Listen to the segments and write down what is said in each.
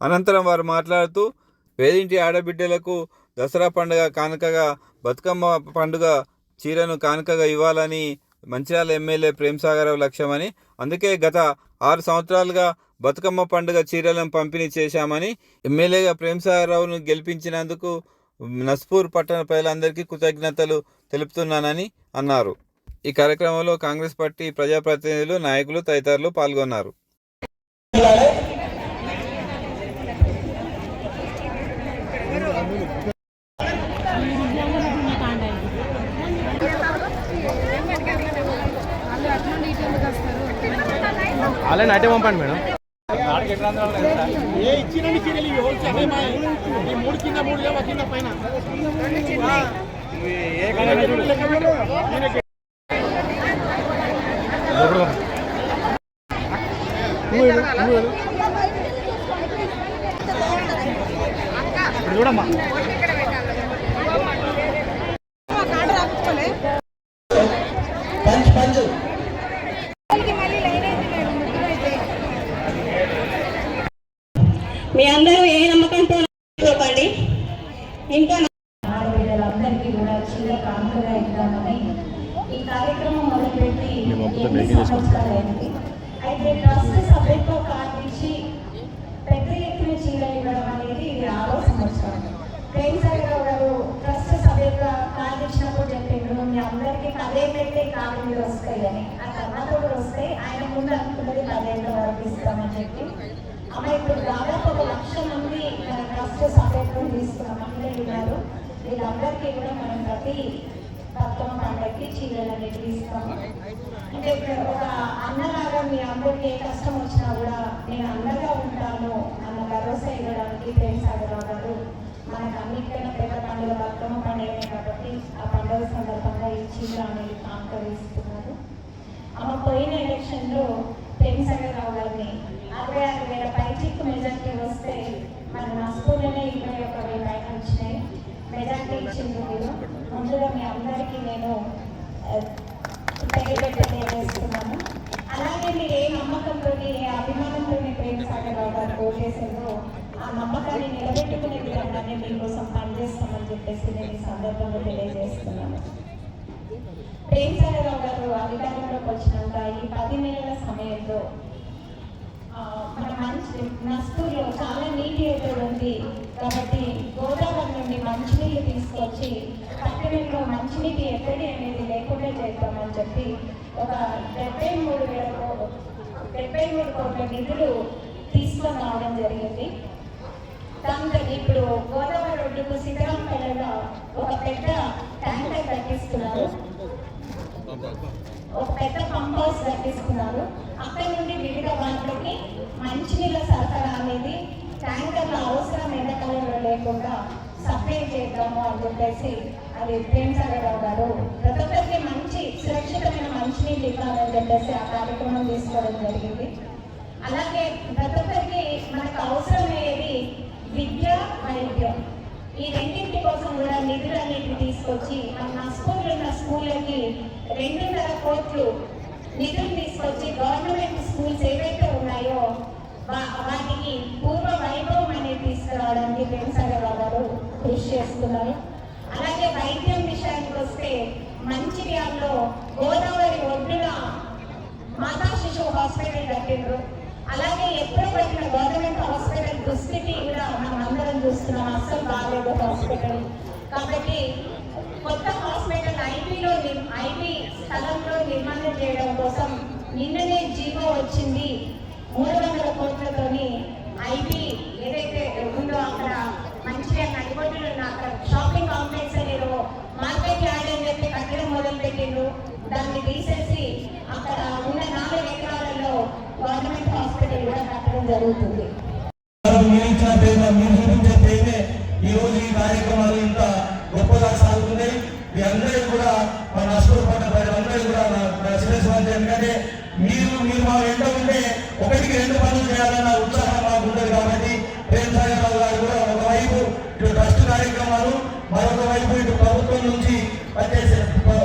అనంతరం వారు మాట్లాడుతూ వేదింటి ఆడబిడ్డలకు దసరా పండుగ కానుకగా బతుకమ్మ పండుగ చీరను కానుకగా ఇవ్వాలని మంచిర్యాల ఎమ్మెల్యే ప్రేమ్సాగరావు లక్ష్యమని అందుకే గత ఆరు సంవత్సరాలుగా బతుకమ్మ పండుగ చీరలను పంపిణీ చేశామని ఎమ్మెల్యేగా ప్రేమ్సాగరావును గెలిపించినందుకు నస్పూర్ పట్టణ ప్రజలందరికీ కృతజ్ఞతలు తెలుపుతున్నానని అన్నారు. ఈ కార్యక్రమంలో కాంగ్రెస్ పార్టీ ప్రజాప్రతినిధులు నాయకులు తదితరులు పాల్గొన్నారు. అలానే అటే పంపండి మేడం. ఏ ఇచ్చినన్ని చీరలు ఇవి? హోల్సేల్? ఈ మూడు కింద మూడు లేవా కింద పైన. చూడమ్మా పంచ్ పంచ్ మీ అందరూ ఏ నమ్మకంతో చూపండి ఇంకా ఆడపిల్లలందరికీ కూడా చీర కానుకగా ఇద్దామని ఈ కార్యక్రమం మొదలుపెట్టి సంవత్సరాలైంది. అయితే ట్రస్ట్ సభ్యత్వ కార్డు ఇచ్చి పెద్ద ఎత్తున చీరలు ఇవ్వడం అనేది ఇది ఆరో సంవత్సరం. ప్రేమసాగరావు గారు ట్రస్ట్ సభ్యత్వ కార్డు ఇచ్చినప్పుడు చెప్పిండ్రు మీ అందరికీ పదేళ్ళైతే మీద వస్తాయి అని ఆ తర్వాత వస్తే ఆయన ముందు అనుకున్నది పదేళ్ళ వరకు ఇస్తామని చెప్పి ఆమె ఇప్పుడు దాదాపు ఒక లక్ష మంది మన ట్రస్ట్ సభ్యత్వం తీసుకున్న. మహిళలు ఉన్నారు. వీళ్ళందరికీ కూడా మనం ప్రతి బతుకమ్మ పండగకి చీరలు అనేది ఇస్తాము అంటే ఇప్పుడు ఒక అన్నలాగా మీ అందరికీ ఏ కష్టం వచ్చినా కూడా నేను అండగా ఉంటాను అన్న భరోసా ఇవ్వడానికి ప్రేమసాగరావు గారు మనకు అన్నిటికైనా పెద్ద పండుగ బతుకమ్మ పండుగనే కాబట్టి ఆ పండుగ సందర్భంగా ఈ చీర అనేది కాంకరిస్తున్నారు ఆమె పోయిన ఎలక్షన్లో ప్రేమసాగరరావు గారిని. అరవై ఆరు మెజార్టీ వస్తే మన నా స్కూల్లోనే ఇరవై ఒక వేల పైన వచ్చినాయి. మెజార్టీ ఇచ్చింది మీరు. ముందుగా మీ అందరికీ నేను తెలియజేట తెలియజేస్తున్నాను అలాగే మీరు ఏ నమ్మకంతో ఏ అభిమానంతో ప్రేమసాగరరావు గారు ఓటేసారో ఆ నమ్మకాన్ని నిలబెట్టుకునే విధంగానే మీకోసం పనిచేస్తామని చెప్పేసి నేను ఈ సందర్భంగా తెలియజేస్తున్నాను. ప్రేమసాగరరావు గారు అధికారంలోకి వచ్చినాక ఈ పది నెలల సమయంలో మన మంచి నస్తూరులో చాలా నీటి ఎదురు ఉంది. కాబట్టి గోదావరి నుండి మంచినీళ్ళు తీసుకొచ్చి పట్టణంలో మంచినీటి ఎక్కడి అనేది లేకుండా చేద్దామని చెప్పి ఒక డెబ్బై మూడు వేల డెబ్బై మూడు కోట్ల నిధులు తీసుకొని రావడం జరిగింది. దానికని ఇప్పుడు గోదావరి ఒడ్డుకు సీతారాంపల్లిలో ఒక పెద్ద ట్యాంకర్ కట్టిస్తున్నారు. ఒక పెద్ద పంప్ హౌస్ కట్టిస్తున్నారు. అక్కడ నుండి వివిధ వాటికి మంచినీళ్ళ సరఫరా అనేది ట్యాంకర్ల అవసరం ఎండాకాలంలో లేకుండా సప్లై చేద్దాము అని చెప్పేసి అది ప్రేమసాగరరావు గారు ప్రతి ఒక్కరికి మంచి సురక్షితమైన మంచినీళ్ళు ఇవ్వాలని చెప్పేసి ఆ కార్యక్రమం తీసుకోవడం జరిగింది. అలాగే ప్రతి ఒక్కరికి మనకు అవసరమయ్యేది ఈ రెండింటి కోసం కూడా నిధులన్నిటిని తీసుకొచ్చి నా స్కూల్ ఉన్న స్కూళ్ళకి రెండున్నర కోట్లు నిధులు తీసుకొచ్చి గవర్నమెంట్ స్కూల్స్ ఏవైతే ఉన్నాయో వాటికి పూర్వ వైభవం అనేది తీసుకురావడానికి వెంకటరావు గారు కృషి చేస్తున్నారు. అలాగే వైద్యం విషయానికి వస్తే మంచిర్యాలలో గోదావరి ఒడ్డున మాతా శిశువు హాస్పిటల్ కట్టిండ్రు అలాగే ఎప్పుడో పెట్టిన గవర్నమెంట్ హాస్పిటల్ దుస్థితి కూడా మనం అందరం చూస్తున్నాం అస్సలు పెట్టడం. కాబట్టి కొత్త హాస్పిటల్ ఐపీలో ఐపీ స్థలంలో నిర్మాణం చేయడం కోసం నిన్ననే జీవో వచ్చింది. మూడు వందల కోట్లతోని ఐపీ ఏదైతే ఉందో అక్కడ మంచిగా నడిబొడ్డులు అక్కడ షాపింగ్ కాంప్లెక్స్ అనేది మార్కెట్ యార్డ్ అని చెప్పి కట్టడం మొదలు పెట్టిండ్రు దాన్ని తీసేసి అక్కడ ఉన్న నాలుగు ఎకరాలలో గవర్నమెంట్ హాస్పిటల్ కూడా కట్టడం జరుగుతుంది. కూడా నా నా ఎందుకంటే మీరు మీరు మా వెంట ఉంటే ఒకటికి రెండు పనులు చేయాలన్న ఉత్సాహం మాకు ఉంటుంది కాబట్టి ప్రేమ్ సాగర్ గారు కూడా ఒకవైపు ఇటు ట్రస్ట్ కార్యక్రమాలు మరొక వైపు ఇటు ప్రభుత్వం నుంచి వచ్చే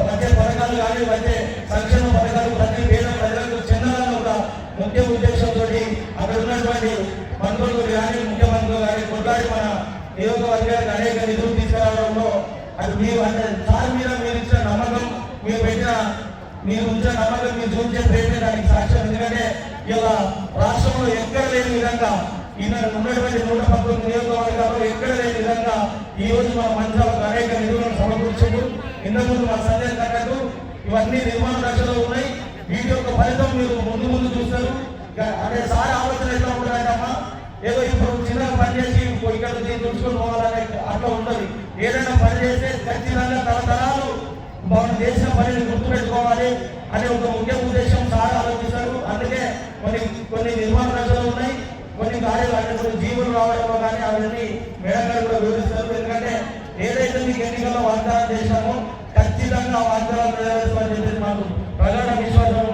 వచ్చే పథకాలు కానీ వచ్చే సంక్షేమ పథకాలు ప్రతి పేద ప్రజలకు చెందాలని ఒక ముఖ్య ఉద్దేశంతో అక్కడ ఉన్నటువంటి మంత్రులు కానీ ముఖ్యమంత్రులు కానీ కొట్లాడి మన నియోజకవర్గానికి అనేక నిధులు తీసుకురావడంలో అది మీరు అంటే సార్ మీద మీరు ఇచ్చిన నమ్మకం మీరు పెట్టిన మీరు ఉంచే నమ్మకం మీరు చూపించే ప్రేమే దానికి సాక్ష్యం ఎందుకంటే ఇలా రాష్ట్రంలో ఎక్కడ లేని విధంగా ఈయన ఉన్నటువంటి నూట పంతొమ్మిది నియోజకవర్గాల్లో ఎక్కడ లేని విధంగా ఈ రోజు మన మంచాలకు అనేక నిధులను సమకూర్చాడు ఇంతకుముందు మా సందేశం తగ్గదు ఇవన్నీ నిర్మాణ దశలో ఉన్నాయి వీటి యొక్క ఫలితం మీరు ముందు ముందు చూస్తారు అదే అంటే సార్ ఆలోచన ఎట్లా ఉంటుందంటమ్మా ఏదో ఇప్పుడు చిన్న పని చేసి ఇక్కడ నుంచి తుడుచుకొని పోవాలనే అట్లా ఉండదు ఏదైనా పని చేస్తే ఖచ్చితంగా తరతరాలు మన దేశం పనిని అనే ఒక ముఖ్య ఉద్దేశం సార్ ఆలోచిస్తారు. అందుకే కొన్ని కొన్ని నిర్మాణ దశలు ఉన్నాయి. కొన్ని కార్యాలు అంటే కొన్ని జీవులు రావడంలో కానీ అవన్నీ మేడం కూడా వివరిస్తారు. ఎందుకంటే ఏదైతే మీకు ఎన్నికల్లో వాగ్దానం చేశామో ఖచ్చితంగా వాగ్దానం నెరవేరుస్తామని చెప్పేసి మాకు ప్రగాఢ విశ్వాసం